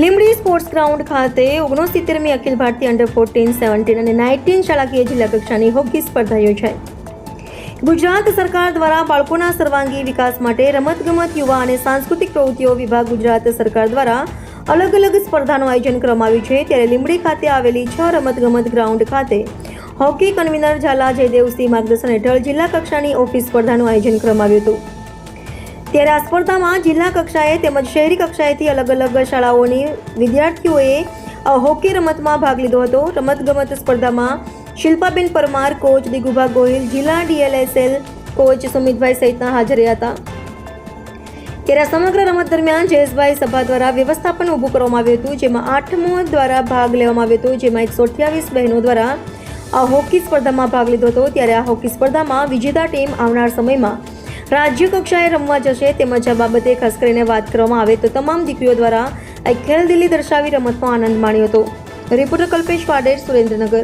Limbdi sports ground ખાતે ઓગણસિત્તેરમી અખિલ ભારતીય અંડર ફોર્ટીન સેવન્ટીન અને નાઇન્ટીન શાળાકીય જિલ્લા કક્ષાની હોકી સ્પર્ધા યોજાઈ. ગુજરાત સરકાર દ્વારા બાળકોના સર્વાંગી વિકાસ માટે રમતગમત, યુવા અને સાંસ્કૃતિક પ્રવૃત્તિઓ વિભાગ ગુજરાત સરકાર દ્વારા અલગ અલગ સ્પર્ધાનું આયોજન કરવામાં આવ્યું છે. ત્યારે લીમડી ખાતે આવેલી છ રમતગમત ગ્રાઉન્ડ ખાતે હોકી કન્વીનર ઝાલા જયદેવસિંહ માર્ગદર્શન હેઠળ જિલ્લા કક્ષાની ઓફિસ સ્પર્ધાનું આયોજન કરવામાં આવ્યું હતું. ત્યારે આ સ્પર્ધામાં જિલ્લા કક્ષાએ તેમજ શહેરી કક્ષાએથી અલગ અલગ શાળાઓની વિદ્યાર્થીઓએ હોકી રમતમાં ભાગ લીધો હતો. રમતગમત સ્પર્ધામાં શિલ્પાબેન પરમાર, કોચ દિગુભા ગોહિલ, જિલ્લા ડીએલએસએલ કોચ સુમિતભાઈ સહિતના હાજર હતા. ત્યારે સમગ્ર રમત દરમિયાન જયેશભાઈ સભા દ્વારા વ્યવસ્થાપન ઊભું કરવામાં આવ્યું હતું, જેમાં આઠમો દ્વારા ભાગ લેવામાં આવ્યો હતો, જેમાં એકસો અઠ્યાવીસ બહેનો દ્વારા આ હોકી સ્પર્ધામાં ભાગ લીધો હતો. ત્યારે આ હોકી સ્પર્ધામાં વિજેતા ટીમ આવનાર સમયમાં રાજ્ય કક્ષાએ રમવા જશે તેમજ આ બાબતે ખાસ કરીને વાત કરવામાં આવે તો તમામ દીકરીઓ દ્વારા આ ખેલદિલી દર્શાવી રમતનો આનંદ માણ્યો હતો. રિપોર્ટર કલ્પેશ વાડેર, સુરેન્દ્રનગર.